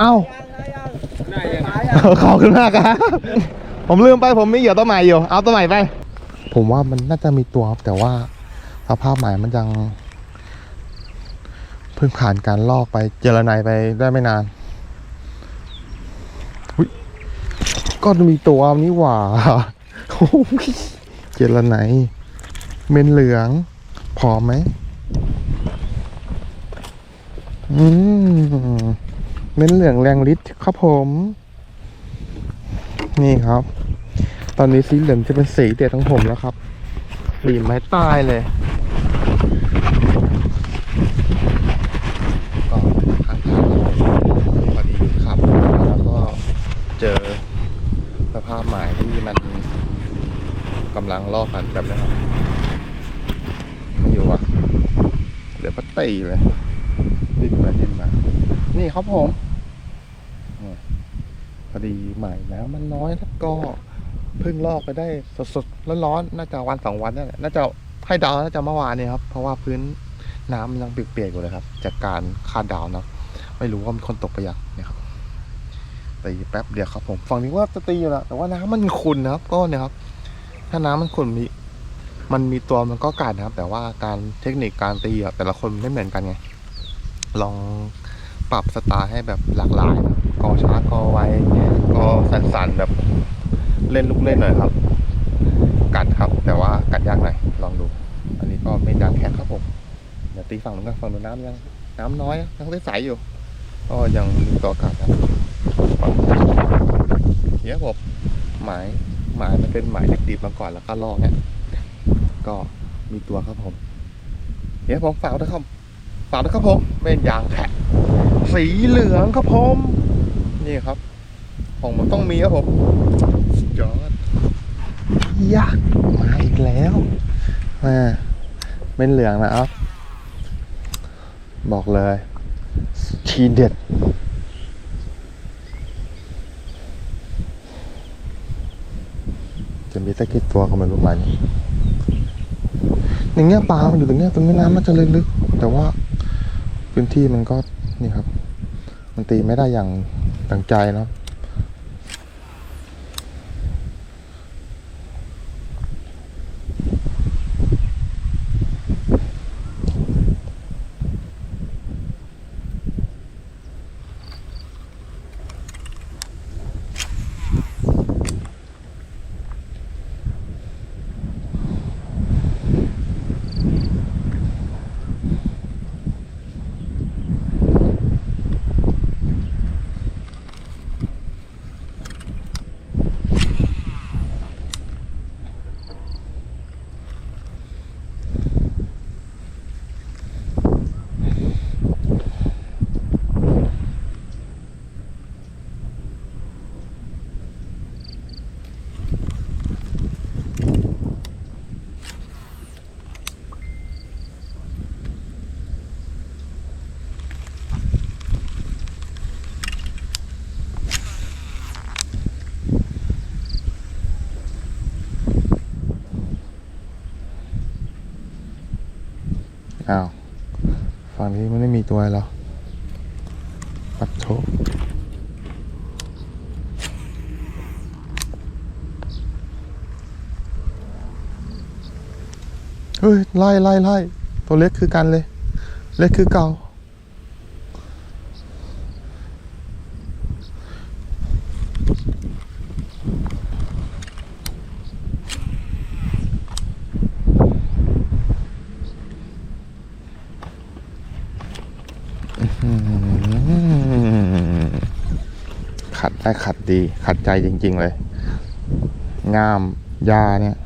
เอ้าขอบคุณมากครับ ผมลืมไปผมมีเหยื่อตัวใหม่อยู่ เอาตัวใหม่ไป ผมว่ามันน่าจะมีตัวครับแต่ว่าสภาพใหม่มันยังเพิ่งผ่านการลอกไปเจรไนไปได้ไม่นานก็มีตัวนี้หว่าเจรไนเมนเหลืองพอไหม อืม เมนเหลืองแรงฤทธิ์ครับผม นี่ครับ ตอนนี้สีเหลืองจะเป็นสีเด็ดของผมแล้วครับสีไม้ตายเลยก็ข้างทางพอดีขับแล้วก็เจอสภาพหมายที่มันกำลังลอกกันแบบนี้ครับไม่อยู่อะเหลือปัตตีเลยดิ้นมาดิ้นมา นี่ครับผมพอดีใหม่แล้วมันน้อยแล้วก็เพิ่งลอกไปได้สดๆร้อนๆน่าจะวันสองวันนั่นแหละน่าจะให้ดาวน่าจะเมื่อวานนี่ครับ เพราะว่าพื้นน้ำมันยังเปียกๆอยู่เลยครับ จากการคาดดาวนะไม่รู้ว่ามีคนตกไปยังนี่ยครับตีแป๊บเดียวครับผมฝั่งนี้ว่าจะตีอยู่แล้วแต่ว่าน้ำมันขุ่นนะครับก็เนี่ยครับ ถ้าน้ำมันขุ่นมีมันมีตัวมันก็กัดนะครับ แต่ว่าการเทคนิคการตีอะแต่ละคนไม่เหมือนกันไงลอง ปรับสไตล์ให้แบบหลากหลายกอช้ากอไวก็สั่นๆแบบเล่นลูกเล่นหน่อยครับ กัดครับแต่ว่ากัดยากหน่อยลองดู อันนี้ก็ไม่ดังแข็งครับผมเดี๋ยวตีฝั่งนู้นกันฝั่งนู้นน้ำยังน้ำน้อยยังใสๆอยู่ก็ยังมีตัวกัดครับเนี้ยผมหมายหมายมันเป็นหมายเด็กดีบมาก่อนแล้วก็ลอกเนี่ยก็มีตัวครับผมเดี๋ยวผมฝากด้วยครับฝากด้วยครับผมเป็นยางแท็ก สีเหลืองครับผมนี่ครับ ของมันต้องมีครับผมสุดยอดยักษ์มาอีกแล้วมาเป็นเหลืองนะครับ บอกเลย ทีเด็ดจะมีสักกี่ตัวก็ไม่รู้มันอย่างเงี้ยปลามันอยู่ตรงเนี้ยตรงนี้น้ำมันจะลึกๆแต่ว่าพื้นที่มันก็นี่ครับ มันตีไม่ได้อย่างตั้งใจเนาะ อ้าวฝั่งนี้มันไม่มีตัวอะไรหรอปัดโถเฮ้ยไล่ไล่ไล่ตัวเล็กคือกันเลย เล็กคือเก่า ได้ขัดดีขัดใจจริง ๆ เลย งามยาเนี่ย เ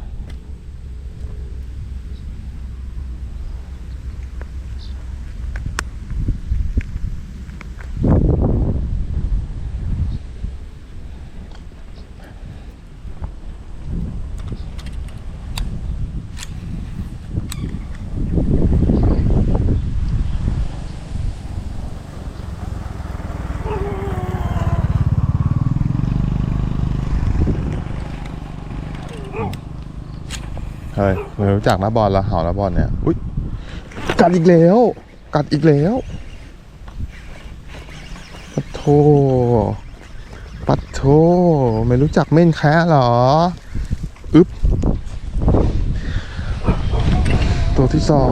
ฮ้ยไม่รู้จักนะบอลละเห่าละบอลเนี่ย อุ้ยกัดอีกแล้ว กัดอีกแล้วโอ้โถปัดโทไม่รู้จักเม่นแคะเหรอ อึ๊บ ตัวที่สอง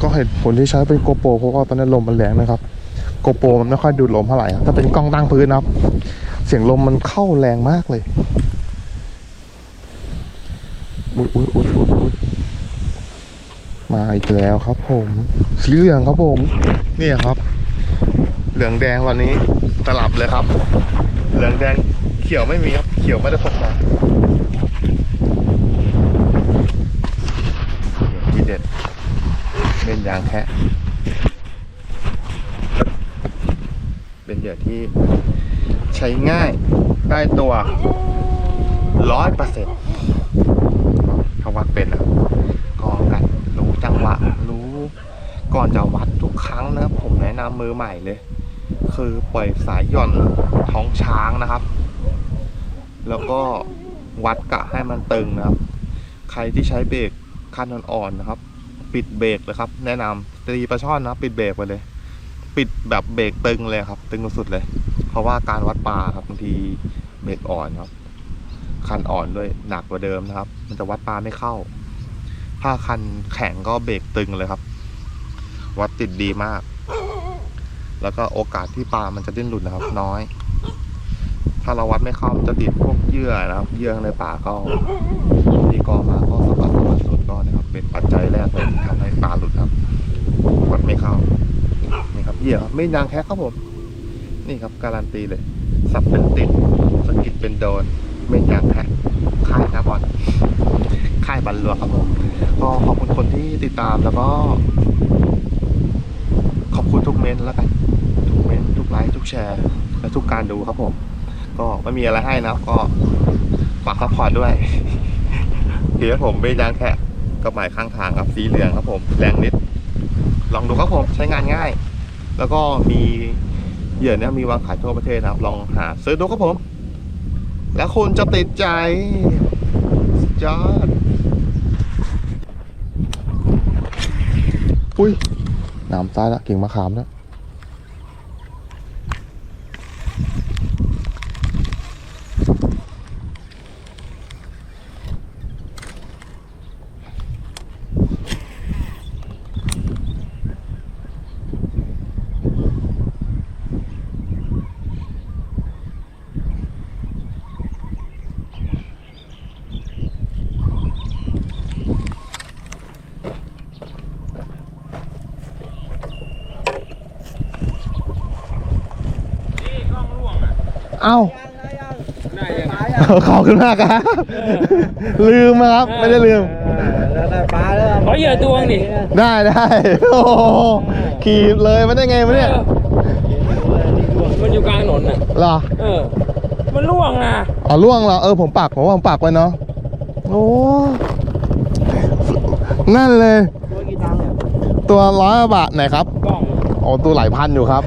ก็เหตุผลที่ใช้เป็นโกโปรเพราะว่าตอนนี้ลมมันแรงนะครับ โกโปรมันไม่ค่อยดูดลมเท่าไหร่ ถ้าเป็นกล้องตั้งพื้นนะครับ เสียงลมมันเข้าแรงมากเลย อุ๊ยอุ๊ยอุ๊ยอุ๊ยอุ๊ยมาอีกแล้วครับผม สีเหลืองครับผม นี่ครับ เหลืองแดงวันนี้ตลับเลยครับ เหลืองแดงเขียวไม่มีครับ เขียวไม่ได้พกมาทีเด็ดเป็นยางแคะเป็นเหยื่อที่ใช้ง่ายได้ตัวร้อยเปอร์เซ็นต์ เป็นนะก็กันรู้จังหวะรู้ก่อนจะวัดทุกครั้งนะผมแนะนำมือใหม่เลย คือปล่อยสายหย่อนท้องช้างนะครับ แล้วก็วัดกะให้มันตึงนะครับ ใครที่ใช้เบรกคันอ่อนๆนะครับ ปิดเบรกเลยครับ แนะนำตีปลาช่อนนะปิดเบรกไปเลย ปิดแบบเบรกตึงเลยครับ ตึงสุดเลย เพราะว่าการวัดปลาครับบางทีเบรกอ่อนครับ คันอ่อนด้วยหนักกว่าเดิมนะครับ มันจะวัดปลาไม่เข้า ถ้าคันแข็งก็เบรกตึงเลยครับ วัดติดดีมาก แล้วก็โอกาสที่ปลามันจะดิ้นหลุดนะครับ น้อย ถ้าเราวัดไม่เข้ามันจะติดพวกเยื่อนะครับ เยื่อในป่าก็ที่กอมาก็สะบัดสะบัดสุดก็นะครับ เป็นปัจจัยแรกเลยที่ทำให้ปลาหลุดครับ วัดไม่เข้านี่ครับเหยื่อไม่ยางแค่ครับผม นี่ครับการันตีเลยสับเป็นติดสกิดเป็นโดน ไม่ยางแค่ค่ายนะบอลค่ายบันลัวครับผมก็ขอบคุณคนที่ติดตามแล้วก็ ขอบคุณทุกเมนแล้วกัน ทุกเมนทุกไลค์ทุกแชร์ และทุกการดูครับผม ก็ไม่มีอะไรให้นะครับก็ฝากซัพพอร์ตด้วยเดี๋ยวผมไม่ยางแค่กับหมายข้างทางครับสีเหลืองครับผมแรงนิดลองดูครับผมใช้งานง่าย แล้วก็มีเหยื่อเนี้ยมีวางขายทั่วประเทศนะครับ ลองหาซื้อดูครับผม แล้วคุณจะติดใจจอดอุ้ยน้ำซ้ายละกิ่งมะขามแล้ว เอ้าได้ยังปลายังขอบคุณมากครับ ลืมนะครับ ไม่ได้ลืมแล้วได้ปลาแล้วขอเหยื่อตวงดิได้ได้โอ้โหขี่เลยมาได้ไงวะเนี่ยมันอยู่กลางถนนน่ะ เหรอเออ มันล่วงนะอ๋อล่วงเหรอเออผมปักผมว่าผมปักไว้เนาะโอ้นั่นเลย ตัวกี่ตังค์เนี่ยตัวร้อยบาทไหนครับกล้องอ๋อตัวหลายพันอยู่ครับ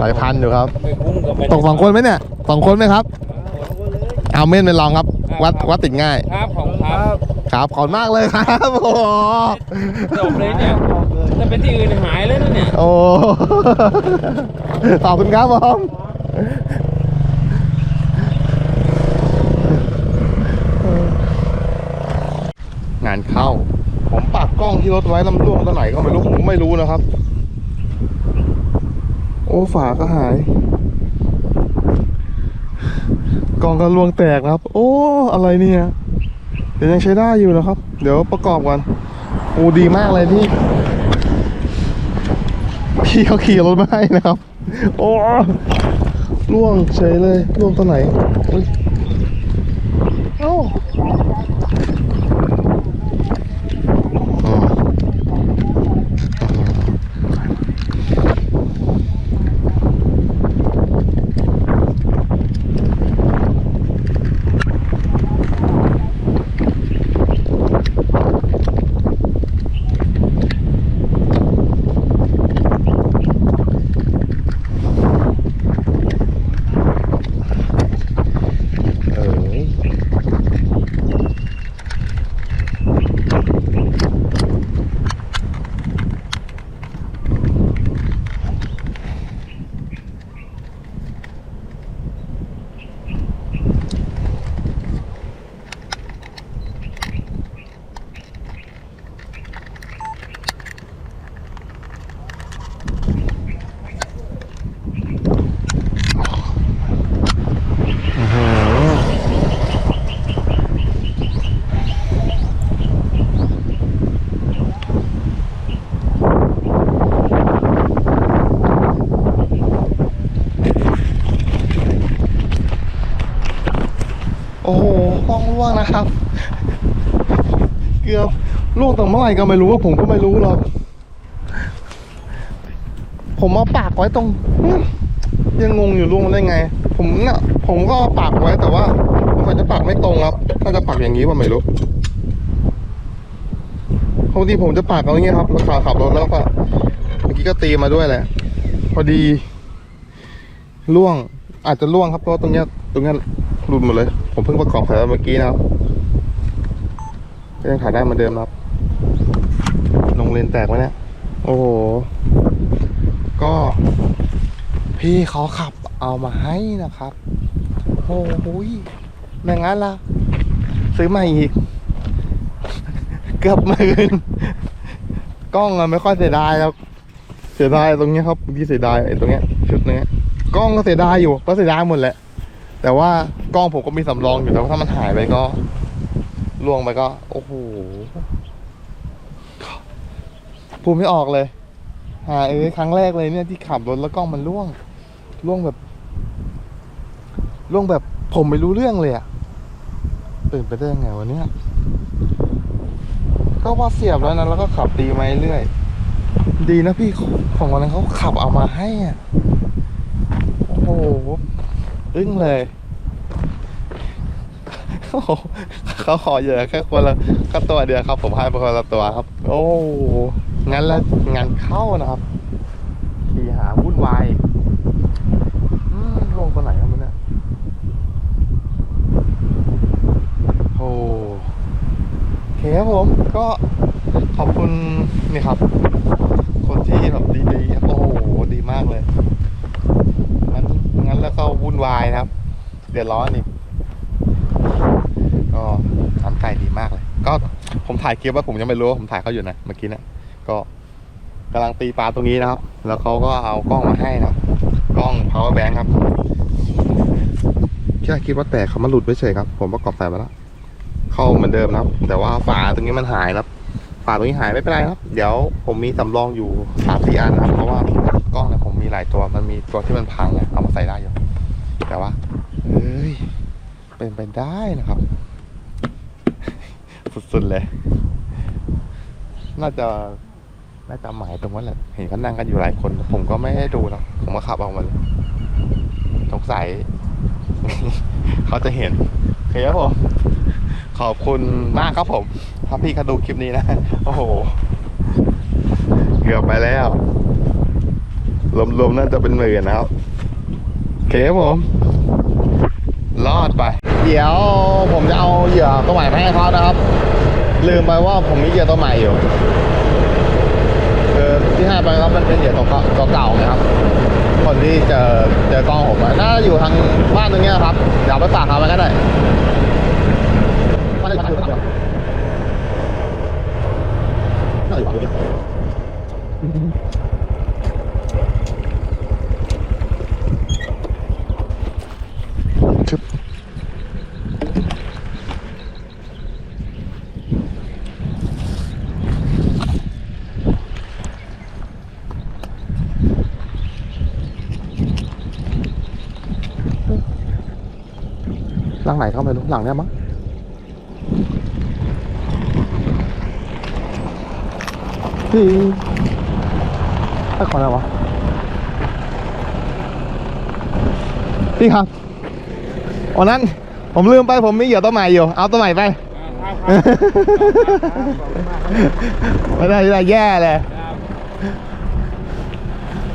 หลายพันอยู่ครับ ไปคุ้มกับไปตกสองคนไหมเนี่ย สองคนไหมครับ เอาเม่นไปลองครับ วัดวัดติดง่าย ครับของครับครับขอบคุณมากเลยครับโอ้โหจบเลยเนี่ยถ้าเป็นที่อื่นหายเลยนะเนี่ยโอ้ขอบคุณครับผมงานเข้า ผมปักกล้องที่รถไว้ลำล่วงตัวไหนก็ไม่รู้ผมก็ไม่รู้นะครับ โอ้ฝาก็หาย กองก็ล่วงแตกนะครับ โอ้ อะไรเนี่ย เดี๋ยวยังใช้ได้อยู่นะครับ เดี๋ยวประกอบกันโอ้ดีมากเลยที่ พี่เขาขี่รถมาให้นะครับ โอ้ล่วงเฉยเลยล่วงตัวไหนเอ้า ต้องล่วงนะครับ เกือบลูกตั้งเมื่อไหร่ก็ไม่รู้ว่าผมก็ไม่รู้หรอก ผมเอาปากไว้ตรง ยังงงอยู่ล่วงได้ไง ผมน่ะผมก็เอาปากไว้แต่ว่ามันจะปากไม่ตรงครับน่าจะปากอย่างนี้ว่าไม่รู้ปกติผมจะปากเอาอย่างเงี้ยครับขาขับรถแล้วก็เมื่อกี้ก็ตีมาด้วยแหละ พอดีล่วงอาจจะล่วงครับเพราะตรงเนี้ยตรงเนี้ย หลุดหมดเลย ผมเพิ่งประกอบเสร็จเมื่อกี้นะครับก็ยังถ่ายได้เหมือนเดิมครับ ลงเลนแตกไหมเนี่ย โอ้โห ก็ พี่เขาขับเอามาให้นะครับ โอ้โหยไม่งั้นล่ะซื้อใหม่อีก เกือบหมื่นกล้องอะไม่ค่อยเสียดายครับเสียดายตรงเนี้ยครับที่เสียดายไอ้ตรงเนี้ยชุดเนี้ยกล้องก็เสียดายอยู่ก็เสียดายหมดแหละ แต่ว่ากล้องผมก็มีสำรองอยู่แต่ว่าถ้ามันหายไปก็ล่วงไปก็ โอ้โหพูดไม่ออกเลยหาเอ้ยครั้งแรกเลยเนี่ยที่ขับรถแล้วกล้องมันล่วงล่วงแบบล่วงแบบผมไม่รู้เรื่องเลยอะเป็นไปได้ยังไงวะเนี่ยก็ว่าเสียบแล้วนะแล้วก็ขับตีมาเรื่อยดีนะพี่ของวันนั้นเขาขับเอามาให้อะโอ้โห อึ้งเลยเขาขอเยอะแค่คนละแค่ตัวเดียวครับ ผมให้ไปคนละตัวครับ โอ้งั้นแล้วงานเข้านะครับขี่หาวุ่นวายลงตัวไหนครับมันเนี่ยโอ้โอเคครับผมก็ขอบคุณนี่ครับ คนที่แบบดีๆครับโอ้โหดีมากเลย วุ่นวายนะครับ เดือดร้อนอีกก็น้ำใจดีมากเลย ก็ผมถ่ายคลิปว่าผมยังไม่รู้ผมถ่ายเขาอยู่นะเมื่อกี้นะก็กำลังตีปลาตรงนี้นะครับ แล้วเขาก็เอากล้องมาให้นะกล้อง power bank ครับแค่คิดว่าแตกเขามาหลุดไปเฉยครับ ผมประกอบใส่มาแล้วเข้าเหมือนเดิมนะครับ แต่ว่าฝาตรงนี้มันหายครับ ฝาตรงนี้หายไม่เป็นไรครับ เดี๋ยวผมมีสำรองอยู่สามสี่อันนะครับ เพราะว่ากล้องเนี่ยผมมีหลายตัว มันมีตัวที่มันพังเนี่ยเอามาใส่ได้อยู่ แต่ว่าเฮ้ย เป็นไปได้นะครับ สุดๆเลย น่าจะ น่าจะหมายตรงนั้นแหละ เห็นเขานั่งกันอยู่หลายคน ผมก็ไม่ได้ดูนะผมก็ขับออกมาเลยสงสัยเขาจะเห็นโอเคครับผม ขอบคุณมากครับผม ถ้าพี่เขาดูคลิปนี้นะ โอ้โห เกือบไปแล้วรวมๆน่าจะเป็นหมื่นนะครับ เคครับผม รอดไป เดี๋ยวผมจะเอาเหยื่อตัวใหม่ไปให้เขานะครับ ลืมไปว่าผมมีเหยื่อตัวใหม่อยู่คือที่ให้ไปครับมันเป็นเหยื่อตัวเก่าตัวเก่านะครับ คนที่เจอเจอกล้องผมอะน่าจะอยู่ทางบ้านตรงเนี้ยครับเดี๋ยวเอาไปฝากเขาไว้ก็ได้บ้านได้ฝากเขาน่าจะอยู่ฝั่งนู้นชึบ หลังไหนเข้าไม่รู้หลังเนี้ยมั้งพี่ไอ้คนอะไรวะพี่ครับวันนั้นผมลืมไปผมมีเหยื่อตัวใหม่อยู่ เอาตัวใหม่ไป ไม่ได้ไม่ได้แย่เลย